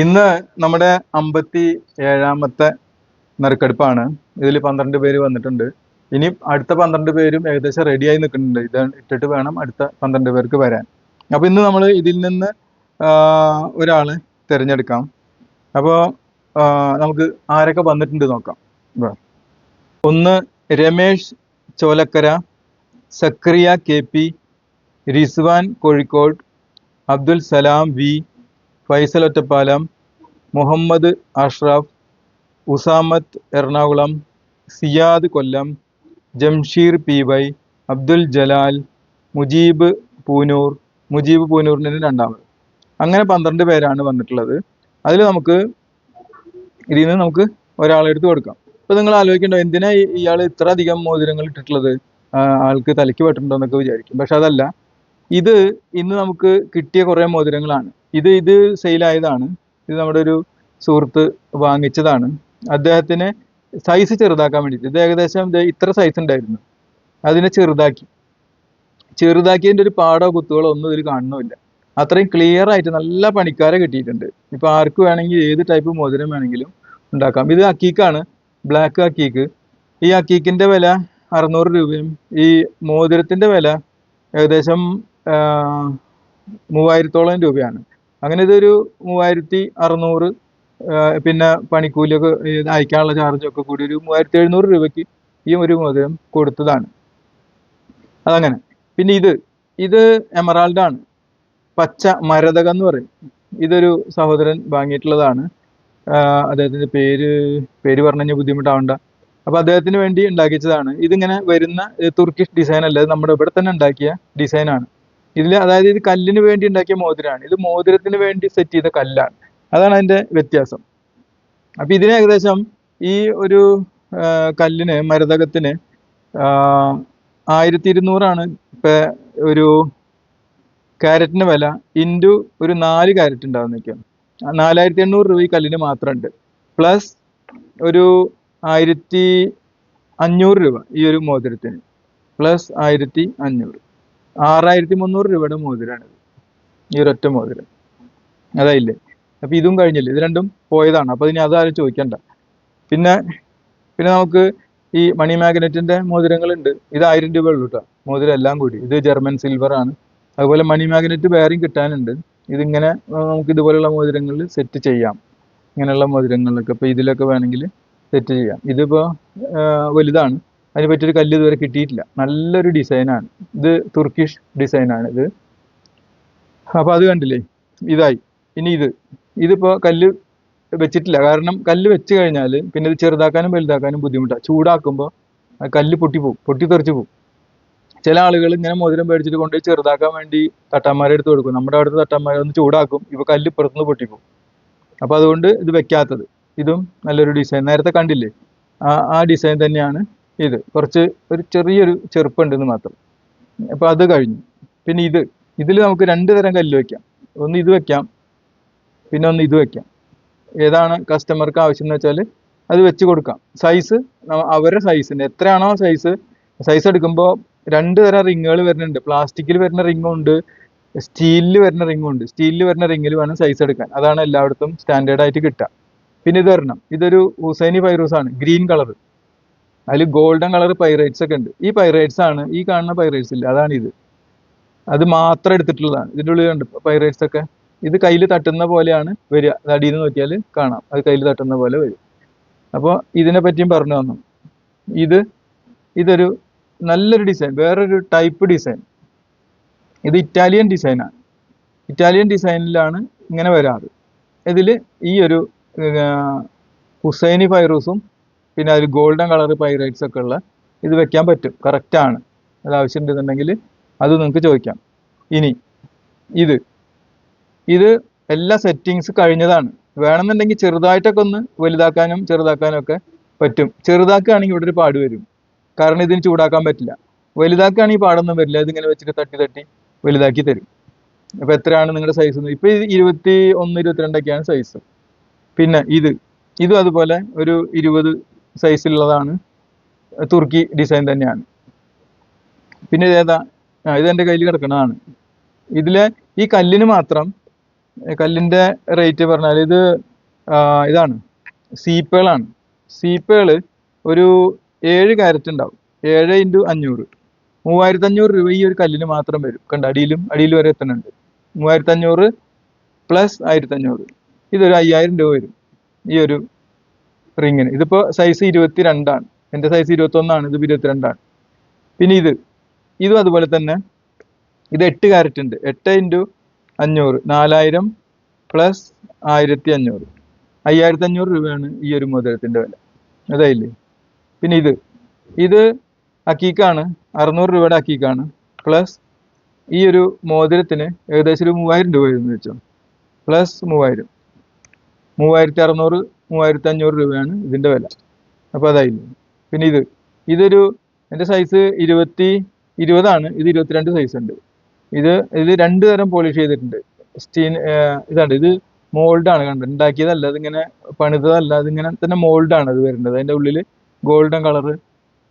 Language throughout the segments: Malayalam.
ഇന്ന് നമ്മുടെ അമ്പത്തി ഏഴാമത്തെ നറുക്കെടുപ്പാണ്. ഇതിൽ പന്ത്രണ്ട് പേര് വന്നിട്ടുണ്ട്. ഇനി അടുത്ത പന്ത്രണ്ട് പേരും ഏകദേശം റെഡിയായി നിൽക്കുന്നുണ്ട്. ഇത് ഇട്ടിട്ട് വേണം അടുത്ത പന്ത്രണ്ട് പേർക്ക് വരാൻ. അപ്പോൾ ഇന്ന് നമ്മൾ ഇതിൽ നിന്ന് ഒരാൾ തിരഞ്ഞെടുക്കാം. അപ്പോൾ നമുക്ക് ആരൊക്കെ വന്നിട്ടുണ്ട് നോക്കാം. ഒന്ന് Ramesh Cholakkara Zakariya K P Rizwan Kozhikode Abdul Salam V Faisal Ottapalam Muhammad Ashraf Usamath Ernakulam Siyad Kollam Jamsheer P Y Abdul Jalal Mujeeb Poonoor Mujeeb പൂനൂറിന് രണ്ടാമത്. അങ്ങനെ പന്ത്രണ്ട് പേരാണ് വന്നിട്ടുള്ളത്. അതിൽ നമുക്ക് ഇതിൽ നിന്ന് നമുക്ക് ഒരാളെ എടുത്ത് കൊടുക്കാം. ഇപ്പം നിങ്ങൾ ആലോചിക്കണ്ടോ എന്തിനാ ഇയാൾ ഇത്ര അധികം മോതിരങ്ങൾ ഇട്ടിട്ടുള്ളത്? ആൾക്ക് തലയ്ക്ക് പെട്ടിട്ടുണ്ടോ എന്നൊക്കെ വിചാരിക്കും. പക്ഷെ അതല്ല ഇത് ഇന്ന് നമുക്ക് കിട്ടിയ കുറേ മോതിരങ്ങളാണ്. ഇത് ഇത് സെയിലായതാണ് ഇത് നമ്മുടെ ഒരു സുഹൃത്ത് വാങ്ങിച്ചതാണ്. അദ്ദേഹത്തിന് സൈസ് ചെറുതാക്കാൻ വേണ്ടിയിട്ട്. ഇത് ഏകദേശം ഇത്ര സൈസ് ഉണ്ടായിരുന്നു. അതിനെ ചെറുതാക്കി. ചെറുതാക്കിയതിന്റെ ഒരു പാടോ കുത്തുകളോ ഒന്നും ഇതിൽ കാണുന്നില്ല അത്രയും ക്ലിയർ ആയിട്ട് നല്ല പണിക്കാരെ കിട്ടിയിട്ടുണ്ട്. ഇപ്പൊ ആർക്ക് വേണമെങ്കിൽ ഏത് ടൈപ്പ് മോതിരം വേണമെങ്കിലും ഉണ്ടാക്കാം. ഇത് അക്കീക്കാണ്. ബ്ലാക്ക് അക്കീക്ക്. ഈ അക്കീക്കിന്റെ വില അറുന്നൂറ് രൂപയും ഈ മോതിരത്തിന്റെ വില ഏകദേശം മൂവായിരത്തോളം രൂപയാണ്. അങ്ങനെ ഇതൊരു മൂവായിരത്തി അറുന്നൂറ് പിന്നെ പണിക്കൂലിയൊക്കെ അയക്കാനുള്ള ചാർജൊക്കെ കൂടി ഒരു മൂവായിരത്തി എഴുന്നൂറ് രൂപയ്ക്ക് ഈ ഒരു മോതിരം കൊടുത്തതാണ്. അതങ്ങനെ. പിന്നെ ഇത് ഇത് എമറാൾഡാണ്. പച്ച മരതകം എന്ന് പറയും. ഇതൊരു സഹോദരൻ വാങ്ങിയിട്ടുള്ളതാണ്. അദ്ദേഹത്തിന്റെ പേര് പേര് പറഞ്ഞു കഴിഞ്ഞാൽ ബുദ്ധിമുട്ടാവണ്ട. അപ്പൊ അദ്ദേഹത്തിന് വേണ്ടി ഉണ്ടാക്കിച്ചതാണ്. ഇതിങ്ങനെ വരുന്ന തുർക്കിഷ് ഡിസൈൻ അല്ല നമ്മുടെ ഇവിടെ തന്നെ ഉണ്ടാക്കിയ ഡിസൈനാണ് ഇതിൽ അതായത് ഇത് കല്ലിന് വേണ്ടി ഉണ്ടാക്കിയ മോതിരമാണ് ഇത് മോതിരത്തിന് വേണ്ടി സെറ്റ് ചെയ്ത കല്ലാണ്. അതാണ് അതിന്റെ വ്യത്യാസം. അപ്പൊ ഇതിന് ഏകദേശം ഈ ഒരു കല്ലിന് മരതകത്തിന് ആയിരത്തി ഇരുന്നൂറാണ് ഇപ്പൊ ഒരു ക്യാരറ്റിന് വില ഇന്റു ഒരു നാല് ക്യാരറ്റ് ഉണ്ടാവുന്നൊക്കെയാണ് നാലായിരത്തി എണ്ണൂറ് രൂപ ഈ കല്ലിന് മാത്രമുണ്ട് പ്ലസ് ഒരു ആയിരത്തി അഞ്ഞൂറ് രൂപ ഈ ഒരു മോതിരത്തിന്. പ്ലസ് ആയിരത്തി അഞ്ഞൂറ് ആറായിരത്തി മുന്നൂറ് രൂപയുടെ മോതിരാണ് ഈ ഒരൊറ്റ മോതിരം. അതായില്ലേ? അപ്പൊ ഇതും കഴിഞ്ഞില്ലേ? ഇത് രണ്ടും പോയതാണ്. അപ്പൊ ഇനി അതാരും ചോദിക്കണ്ട. പിന്നെ പിന്നെ നമുക്ക് ഈ മണി മാഗ്നറ്റിന്റെ മോതിരങ്ങളുണ്ട്. ഇത് ആയിരം രൂപ ഉള്ളൂ കേട്ടോ മോതിരം എല്ലാം കൂടി. ഇത് ജർമ്മൻ സിൽവർ ആണ്. അതുപോലെ മണി മാഗ്നറ്റ് വേറെയും കിട്ടാനുണ്ട്. ഇതിങ്ങനെ നമുക്ക് ഇതുപോലെയുള്ള മോതിരങ്ങളിൽ സെറ്റ് ചെയ്യാം. ഇങ്ങനെയുള്ള മോതിരങ്ങളിലൊക്കെ. ഇപ്പൊ ഇതിലൊക്കെ വേണമെങ്കിൽ സെറ്റ് ചെയ്യാം. ഇതിപ്പോ വലുതാണ്. അതിന് പറ്റിയൊരു കല്ല് ഇതുവരെ കിട്ടിയിട്ടില്ല. നല്ലൊരു ഡിസൈനാണ്. ഇത് തുർക്കിഷ് ഡിസൈനാണ് ഇത്. അപ്പോൾ അത് കണ്ടില്ലേ? ഇതായി. ഇനി ഇത്. ഇതിപ്പോ കല്ല് വെച്ചിട്ടില്ല. കാരണം കല്ല് വെച്ച് കഴിഞ്ഞാൽ പിന്നെ ഇത് ചെറുതാക്കാനും വലുതാക്കാനും ബുദ്ധിമുട്ടാണ് ചൂടാക്കുമ്പോൾ കല്ല് പൊട്ടിപ്പോവും പൊട്ടിത്തെറിച്ച് പോവും. ചില ആളുകൾ ഇങ്ങനെ മോതിരം മേടിച്ചിട്ട് കൊണ്ടുപോയി ചെറുതാക്കാൻ വേണ്ടി തട്ടാന്മാരെ എടുത്ത് കൊടുക്കും. നമ്മുടെ അവിടുത്തെ തട്ടാന്മാരെ ഒന്ന് ചൂടാക്കും. ഇപ്പൊ കല്ല് പുറത്തുനിന്ന് പൊട്ടിപ്പോവും അപ്പോൾ അതുകൊണ്ട് ഇത് വെക്കാത്തത്. ഇതും നല്ലൊരു ഡിസൈൻ. നേരത്തെ കണ്ടില്ലേ? ആ ആ ഡിസൈൻ തന്നെയാണ് ഇത്. കുറച്ച് ഒരു ചെറിയൊരു ചെറുപ്പുണ്ടെന്ന് മാത്രം. അപ്പോൾ അത് കഴിഞ്ഞു. പിന്നെ ഇത്. ഇതിൽ നമുക്ക് രണ്ട് തരം കല്ല് വെക്കാം. ഒന്ന് ഇത് വെക്കാം. പിന്നെ ഒന്ന് ഇത് വെക്കാം. ഏതാണ് കസ്റ്റമർക്ക് ആവശ്യം എന്ന് വെച്ചാൽ അത് വെച്ച് കൊടുക്കാം. സൈസ് അവരുടെ സൈസിന് എത്രയാണോ സൈസ് സൈസ് എടുക്കുമ്പോൾ രണ്ട് തരം റിങ്ങുകൾ വരുന്നുണ്ട്. പ്ലാസ്റ്റിക്കിൽ വരുന്ന റിങ്ങും ഉണ്ട്. സ്റ്റീലിൽ വരുന്ന റിങ്ങും ഉണ്ട്. സ്റ്റീലിൽ വരുന്ന റിങ്ങിൽ വേണം സൈസ് എടുക്കാൻ. അതാണ് എല്ലായിടത്തും സ്റ്റാൻഡേർഡ് ആയിട്ട് കിട്ടുക. പിന്നെ ഇത് വരണം ഇതൊരു ഹുസൈനി ഫൈറൂസ് ആണ്. ഗ്രീൻ കളർ അതിൽ ഗോൾഡൻ കളർ പൈറേറ്റ്സ് ഒക്കെ ഉണ്ട്. ഈ പൈറേറ്റ്സ് ആണ് ഈ കാണുന്ന പൈറേറ്റ്സ് ഇല്ല. അതാണ് ഇത്. അത് മാത്രം എടുത്തിട്ടുള്ളതാണ്. ഇതിന്റെ ഉള്ളിൽ ഉണ്ട് പൈറൈറ്റ്സ് ഒക്കെ? ഇത് കയ്യിൽ തട്ടുന്ന പോലെയാണ് വരിക. അടിയിൽ നിന്ന് നോക്കിയാൽ കാണാം. അത് കയ്യിൽ തട്ടുന്ന പോലെ വരും. അപ്പോൾ ഇതിനെ പറ്റിയും പറഞ്ഞു തന്നു. ഇത് ഇതൊരു നല്ലൊരു ഡിസൈൻ. വേറൊരു ടൈപ്പ് ഡിസൈൻ. ഇത് ഇറ്റാലിയൻ ഡിസൈനാണ് ഇറ്റാലിയൻ ഡിസൈനിലാണ് ഇങ്ങനെ വരാറ്. ഇതിൽ ഈ ഒരു ഹുസൈനി ഫൈറൂസും പിന്നെ അതിൽ ഗോൾഡൻ കളർ പൈറൈറ്റ്സ് ഒക്കെ ഉള്ള ഇത് വെക്കാൻ പറ്റും. കറക്റ്റ് ആണ്. അത് ആവശ്യമുണ്ടെന്നുണ്ടെങ്കിൽ അത് നിങ്ങൾക്ക് ചോദിക്കാം. ഇനി ഇത്. ഇത് എല്ലാ സെറ്റിങ്സ് കഴിഞ്ഞതാണ്. വേണമെന്നുണ്ടെങ്കിൽ ചെറുതായിട്ടൊക്കെ ഒന്ന് വലുതാക്കാനും ചെറുതാക്കാനും ഒക്കെ പറ്റും. ചെറുതാക്കുകയാണെങ്കിൽ ഇവിടെ ഒരു പാട് വരും. കാരണം ഇതിന് ചൂടാക്കാൻ പറ്റില്ല. വലുതാക്കുകയാണെങ്കിൽ പാടൊന്നും വരില്ല. ഇതിങ്ങനെ വെച്ചിട്ട് തട്ടി തട്ടി വലുതാക്കി തരും. അപ്പൊ എത്രയാണ് നിങ്ങളുടെ സൈസ് ഇപ്പൊ ഇത് ഇരുപത്തി ഒന്ന് ഇരുപത്തിരണ്ടൊക്കെയാണ് സൈസ് പിന്നെ ഇത്. ഇതും അതുപോലെ ഒരു ഇരുപത് സൈസിലുള്ളതാണ് തുർക്കി ഡിസൈൻ തന്നെയാണ്. പിന്നെ ഇതേതാ ഏതാ? ഇത് എന്റെ കയ്യിൽ കിടക്കുന്നതാണ് ഇതിലെ ഈ കല്ലിന് മാത്രം കല്ലിന്റെ റേറ്റ് പറഞ്ഞാൽ ഇത് ഇതാണ്. സീപ്പേളാണ് സീപ്പേൾ ഒരു ഏഴ് ക്യാരറ്റ് ഉണ്ടാവും. ഏഴ് ഇന്റു അഞ്ഞൂറ്. മൂവായിരത്തി അഞ്ഞൂറ് രൂപ ഈ ഒരു കല്ലിന് മാത്രം വരും. കണ്ട? അടിയിലും അടിയിൽ വരെ എത്തുന്നുണ്ട് മൂവായിരത്തി അഞ്ഞൂറ് പ്ലസ് ആയിരത്തി അഞ്ഞൂറ് ഇതൊരു അയ്യായിരം രൂപ വരും. ഈ ഒരു റിങ്ങിന്. ഇതിപ്പോൾ സൈസ് ഇരുപത്തി രണ്ടാണ് എന്റെ സൈസ് ഇരുപത്തൊന്നാണ് ഇത് ഇരുപത്തിരണ്ടാണ്. പിന്നെ ഇത്. ഇതും അതുപോലെ തന്നെ. ഇത് എട്ട് കാരറ്റ് ഉണ്ട്. എട്ട് ഇന്റു അഞ്ഞൂറ്. നാലായിരം പ്ലസ് ആയിരത്തി അഞ്ഞൂറ് അയ്യായിരത്തി അഞ്ഞൂറ് രൂപയാണ് ഈ ഒരു മോതിരത്തിന്റെ വില. അതായില്ലേ? പിന്നെ ഇത്. ഇത് അക്കീക്കാണ്. അറുന്നൂറ് രൂപയുടെ അക്കീക്കാണ്. പ്ലസ് ഈ ഒരു മോതിരത്തിന് ഏകദേശം ഒരു മൂവായിരം രൂപ വരുന്നു വെച്ചോ പ്ലസ് മൂവായിരം. മൂവായിരത്തി അറുന്നൂറ് മൂവായിരത്തി അഞ്ഞൂറ് രൂപയാണ് ഇതിന്റെ വില. അപ്പോൾ അതായില്ലേ പിന്നെ ഇത്. ഇതൊരു എന്റെ സൈസ് ഇരുപത്തി ഇരുപതാണ്. ഇത് ഇരുപത്തിരണ്ട് സൈസ് ഉണ്ട്. ഇത് ഇത് രണ്ട് തരം പോളിഷ് ചെയ്തിട്ടുണ്ട്. സ്റ്റീൻ ഇതാണ്. ഇത് മോൾഡാണ് കണ്ടത്. ഉണ്ടാക്കിയതല്ല അതിങ്ങനെ പണിതതല്ല അതിങ്ങനെ തന്നെ മോൾഡാണ് അത് വരുന്നത് അതിന്റെ ഉള്ളിൽ ഗോൾഡൻ കളർ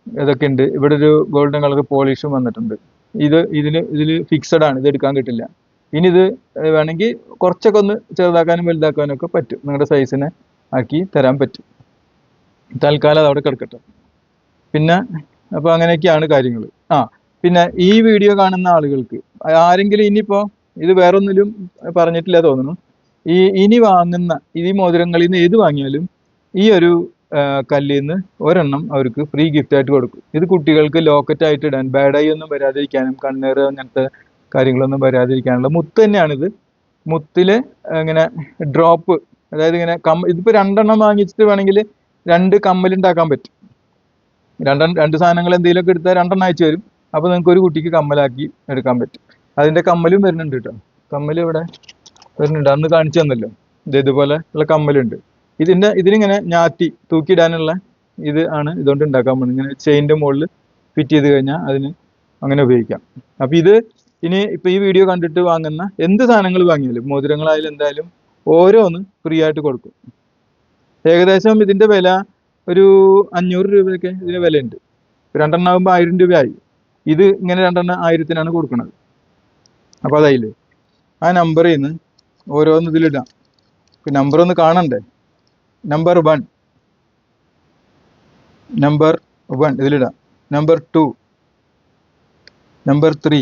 ഇതൊക്കെ ഉണ്ട്. ഇവിടെ ഒരു ഗോൾഡൻ കളർ പോളിഷും വന്നിട്ടുണ്ട്. ഇത് ഇതിന് ഇതിൽ ഫിക്സഡ് ആണ്. ഇത് എടുക്കാൻ കിട്ടില്ല. ഇനി ഇത് വേണമെങ്കിൽ കുറച്ചൊക്കെ ഒന്ന് ചെറുതാക്കാനും വലുതാക്കാനും ഒക്കെ പറ്റും. നിങ്ങളുടെ സൈസിനെ ആക്കി തരാൻ പറ്റും. തൽക്കാലം അതവിടെ കിടക്കട്ടെ. പിന്നെ അപ്പോൾ അങ്ങനെയൊക്കെയാണ് കാര്യങ്ങൾ ആ പിന്നെ ഈ വീഡിയോ കാണുന്ന ആളുകൾക്ക് ആരെങ്കിലും ഇനിയിപ്പോൾ ഇത് വേറൊന്നിലും പറഞ്ഞിട്ടില്ല തോന്നുന്നു. ഈ ഇനി വാങ്ങുന്ന ഈ മോതിരങ്ങളിൽ നിന്ന് ഏത് വാങ്ങിയാലും ഈ ഒരു കല്ലിൽ നിന്ന് ഒരെണ്ണം അവർക്ക് ഫ്രീ ഗിഫ്റ്റ് ആയിട്ട് കൊടുക്കും. ഇത് കുട്ടികൾക്ക് ലോക്കറ്റ് ആയിട്ട് ഇടാൻ ബാഡായി ഒന്നും വരാതിരിക്കാനും കണ്ണേറ് അങ്ങനത്തെ കാര്യങ്ങളൊന്നും വരാതിരിക്കാനുള്ള മുത്ത് തന്നെയാണിത്. മുത്തിലെ ഇങ്ങനെ ഡ്രോപ്പ് അതായത് ഇങ്ങനെ കം ഇതിപ്പോ രണ്ടെണ്ണം വാങ്ങിച്ചിട്ട് വേണമെങ്കിൽ രണ്ട് കമ്മൽ ഉണ്ടാക്കാൻ പറ്റും. രണ്ടെണ്ണം രണ്ട് സാധനങ്ങൾ എന്തെങ്കിലുമൊക്കെ എടുത്താൽ രണ്ടെണ്ണം അയച്ചു വരും അപ്പോൾ നിങ്ങൾക്ക് ഒരു കുട്ടിക്ക് കമ്മലാക്കി എടുക്കാൻ പറ്റും. അതിന്റെ കമ്മലും വരുന്നുണ്ട് കേട്ടോ. കമ്മൽ ഇവിടെ വരുന്നുണ്ട്. അന്ന് കാണിച്ചു തന്നല്ലോ. ഇത് ഇതുപോലെ ഉള്ള കമ്മലുണ്ട്. ഇതിന്റെ ഇതിനിങ്ങനെ ഞാറ്റി തൂക്കിയിടാനുള്ള ഇത് ആണ് ഇതുകൊണ്ട് ഉണ്ടാക്കാൻ പോകുന്നത്. ഇങ്ങനെ ചെയിന്റെ മുകളിൽ ഫിറ്റ് ചെയ്ത് കഴിഞ്ഞാൽ അതിന് അങ്ങനെ ഉപയോഗിക്കാം. അപ്പൊ ഇത് ഇനി ഇപ്പൊ ഈ വീഡിയോ കണ്ടിട്ട് വാങ്ങുന്ന എന്ത് സാധനങ്ങൾ വാങ്ങിയാലും മോതിരങ്ങളായാലും എന്തായാലും ഓരോന്ന് ഫ്രീ ആയിട്ട് കൊടുക്കും. ഏകദേശം ഇതിന്റെ വില ഒരു അഞ്ഞൂറ് രൂപയൊക്കെ ഇതിന് വിലയുണ്ട്. രണ്ടെണ്ണം ആകുമ്പോൾ ആയിരം രൂപയായി. ഇത് ഇങ്ങനെ രണ്ടെണ്ണം ആയിരത്തിനാണ് കൊടുക്കുന്നത് അപ്പോൾ അതായില്ലേ? ആ നമ്പറിൽ നിന്ന് ഓരോന്ന് ഇതിലിടാം നമ്പർ ഒന്ന് കാണണ്ടേ? Number one number one ഇതിലിടാം number two number three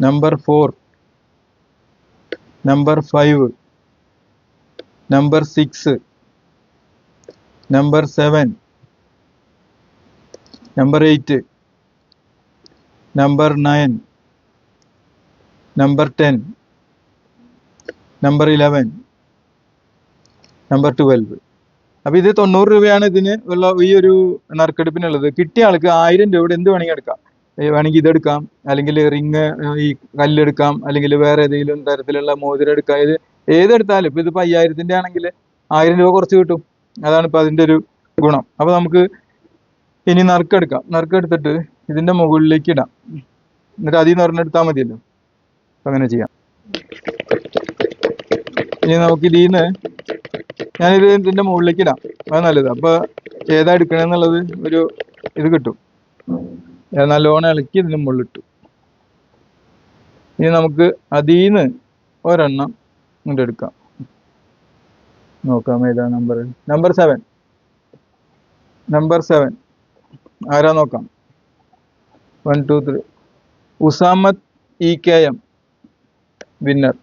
number four number five number six number seven number eight number nine number ten number eleven number twelve അപ്പോൾ ഇത് തൊണ്ണൂറ് രൂപയാണ് ഇതിന് ഉള്ള ഈ ഒരു നറുക്കെടുപ്പിനുള്ളത്. കിട്ടിയ ആൾക്ക് ആയിരം രൂപയുടെ എന്ത് വേണമെങ്കിൽ എടുക്കാം. വേണമെങ്കിൽ ഇതെടുക്കാം. അല്ലെങ്കിൽ റിങ് ഈ കല്ലെടുക്കാം. അല്ലെങ്കിൽ വേറെ ഏതെങ്കിലും തരത്തിലുള്ള മോതിരം എടുക്കാം. ഏത് ഏതെടുത്താലും ഇപ്പൊ ഇതിപ്പോ അയ്യായിരത്തിന്റെ ആണെങ്കിൽ ആയിരം രൂപ കുറച്ച് കിട്ടും. അതാണ് ഇപ്പൊ അതിന്റെ ഒരു ഗുണം. അപ്പോൾ നമുക്ക് ഇനി നറുക്കെടുക്കാം നറുക്കെടുത്തിട്ട് ഇതിന്റെ മുകളിലേക്ക് ഇടാം. എന്നിട്ട് അതിൽ നിന്ന് ഒരെണ്ണെടുത്താൽ മതിയല്ലോ. അങ്ങനെ ചെയ്യാം. ഇനി നമുക്ക് ഇതിൽ നിന്ന് ഞാനിത് ഇതിന്റെ മുകളിലേക്ക് ഇടാം. അത് നല്ലത്. അപ്പോൾ ഏതാ എടുക്കണെന്നുള്ളത് ഒരു ഇത് കിട്ടും. നല്ലോണം ഇളക്കി ഇതിന് മുകളിൽ ഇട്ടു ഇനി നമുക്ക് അതിന്ന് ഒരെണ്ണം ഇങ്ങോട്ട് എടുക്കാം. നോക്കാം ഏതാ number number seven number seven ആരാ നോക്കാം? One two three Usamath E K M winner